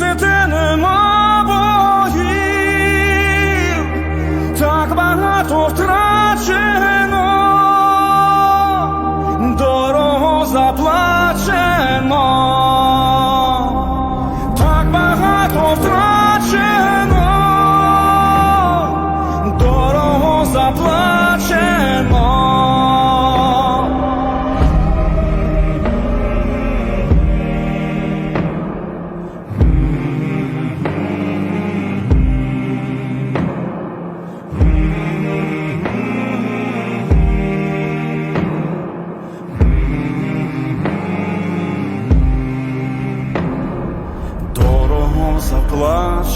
місце, нема богів, так багато втрачено,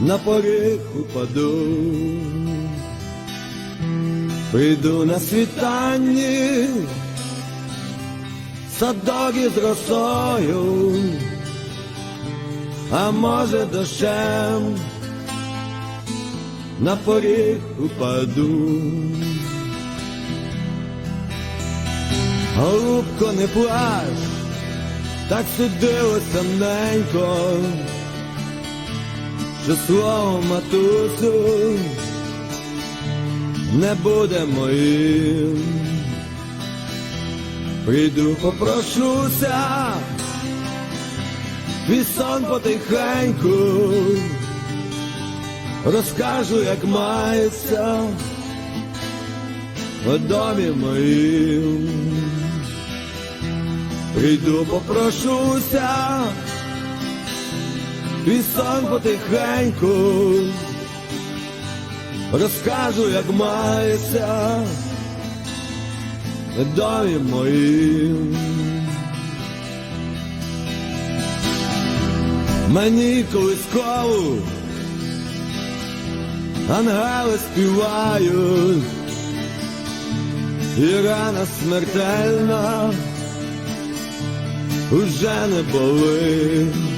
на поріг упаду. Прийду на світанні, садок із росою, а може дощем на поріг упаду. Голубко, не плач, так судилося ненько що слово матусю не буде моїм. Прийду, попрошуся, твій потихеньку, розкажу, як мається в домі моїм. Прийду, попрошуся твій сон потихеньку, розкажу, як мається домі моїм. Мені колискову ангели співають, і рана смертельна уже не болить.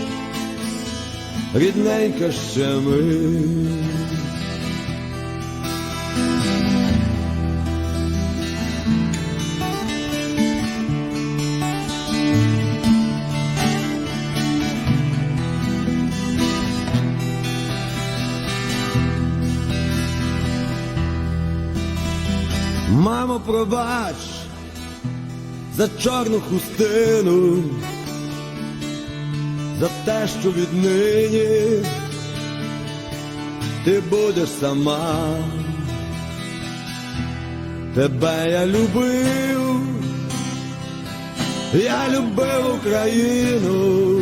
рідненька ще ми. Мамо, пробач за чорну хустину, за те, що віднині ти будеш сама. Тебе я любив, я любив Україну,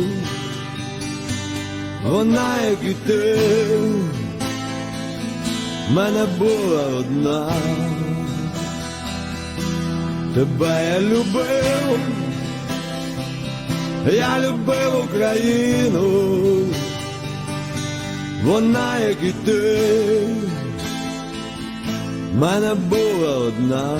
вона, як і ти, мене була одна. Тебе я любив, я любив Україну, вона, як і ти, мене була одна.